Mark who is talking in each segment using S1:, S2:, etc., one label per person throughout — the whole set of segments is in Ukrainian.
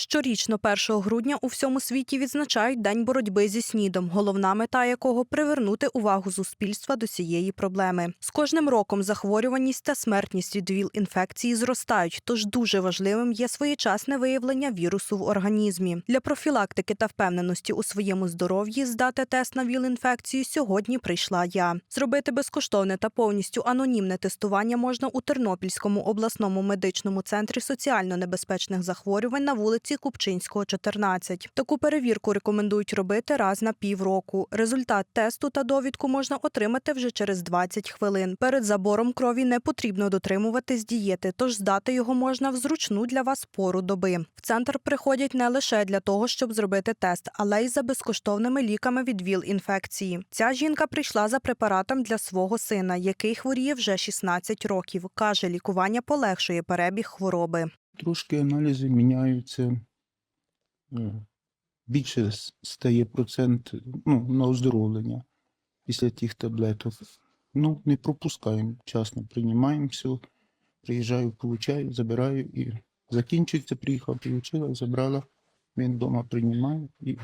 S1: Щорічно 1 грудня у всьому світі відзначають День боротьби зі снідом, головна мета якого привернути увагу суспільства до цієї проблеми. З кожним роком захворюваність та смертність від ВІЛ-інфекції зростають, тож дуже важливим є своєчасне виявлення вірусу в організмі. Для профілактики та впевненості у своєму здоров'ї здати тест на ВІЛ-інфекцію сьогодні прийшла я. Зробити безкоштовне та повністю анонімне тестування можна у Тернопільському обласному медичному центрі соціально небезпечних захворювань на вулиці Купчинського, 14. Таку перевірку рекомендують робити раз на півроку. Результат тесту та довідку можна отримати вже через 20 хвилин. Перед забором крові не потрібно дотримуватись дієти, тож здати його можна в зручну для вас пору доби. В центр приходять не лише для того, щоб зробити тест, але й за безкоштовними ліками від ВІЛ-інфекції. Ця жінка прийшла за препаратом для свого сина, який хворіє вже 16 років. Каже, лікування полегшує перебіг хвороби.
S2: Трошки аналізи міняються. Більше стає процент ну, на оздоровлення після тих таблеток. Ну, не пропускаємо, вчасно приймаємо все. Приїжджаю, получаю, забираю і закінчується, приїхав, получила, забрала. Він вдома приймає і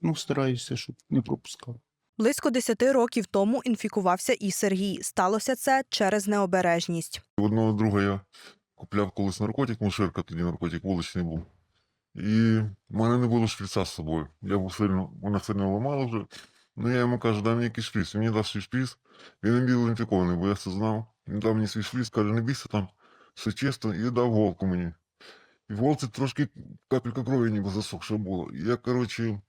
S2: ну, стараюся, щоб не пропускав.
S1: Близько 10 років тому інфікувався і Сергій. Сталося це через необережність.
S3: Одного друга я купляв колись наркотик, муширка тоді наркотик вуличний був. І в мене не було шприца з собою. Я був сильно, вона сильно ламала вже. Ну я йому кажу, дай мені якийсь шприц. Мені дав свій шприц. Він не був інфікований, бо я це знав. Він дав мені свій шприц, каже, не бійся там, все чисто, і дав голку мені. І в голці трошки капелька крові ніби засохша було. І я, коротше,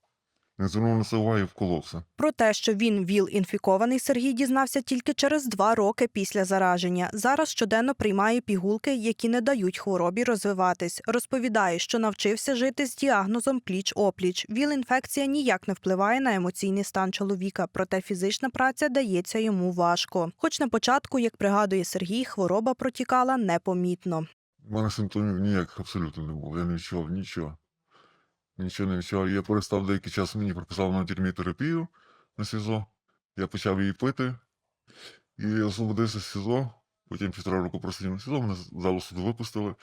S3: не звернув на це уваги і вколовся.
S1: Про те, що він ВІЛ-інфікований, Сергій дізнався тільки через два роки після зараження. Зараз щоденно приймає пігулки, які не дають хворобі розвиватись. Розповідає, що навчився жити з діагнозом пліч-опліч. ВІЛ-інфекція ніяк не впливає на емоційний стан чоловіка, проте фізична праця дається йому важко. Хоч на початку, як пригадує Сергій, хвороба протікала непомітно.
S3: У мене симптомів ніяких абсолютно не було. Я не відчував нічого. Нічого не відчував. Я перестав деякий час, мені прописали на тюрмі терапію на СІЗО. Я почав її пити. І освободився з СІЗО. Потім півтора року просидів на СІЗО, мене залу суду випустили.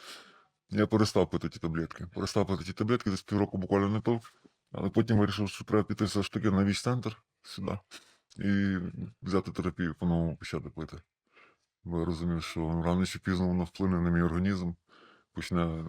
S3: Я перестав пити ті таблетки. Перестав пити ті таблетки, десь півроку буквально не пив. Але потім вирішив, що треба піти все ж таки на віч-центр сюди і взяти терапію, по-новому почати пити. Бо я розумів, що рано чи пізно воно вплине на мій організм, почне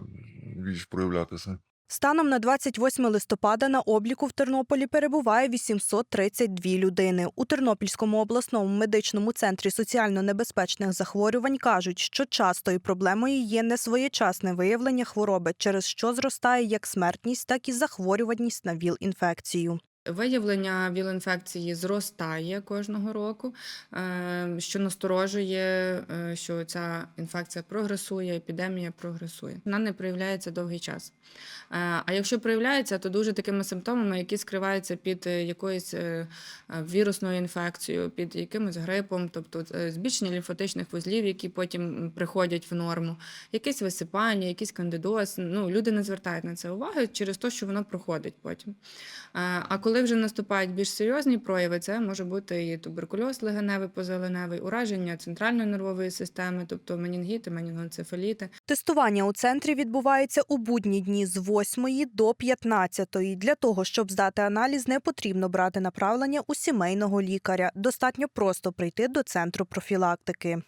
S3: віч проявлятися.
S1: Станом на 28 листопада на обліку в Тернополі перебуває 832 людини. У Тернопільському обласному медичному центрі соціально небезпечних захворювань кажуть, що частою проблемою є несвоєчасне виявлення хвороби, через що зростає як смертність, так і захворюваність на ВІЛ-інфекцію.
S4: Виявлення ВІЛ-інфекції зростає кожного року, е, що насторожує, е, що ця інфекція прогресує, епідемія прогресує. Вона не проявляється довгий час. Е, А якщо проявляється, то дуже такими симптомами, які скриваються під е, якоюсь вірусною інфекцією, під якимось грипом, тобто збільшення лімфатичних вузлів, які потім приходять в норму, якесь висипання, якийсь кандидоз. Ну, люди не звертають на це уваги через те, що воно проходить потім. А коли вже наступають більш серйозні прояви, це може бути і туберкульоз легеневий, позеленевий, ураження центральної нервової системи, тобто менінгіти, менінгоенцефаліти.
S1: Тестування у центрі відбувається у будні дні з 8 до 15. Для того, щоб здати аналіз, не потрібно брати направлення у сімейного лікаря. Достатньо просто прийти до центру профілактики.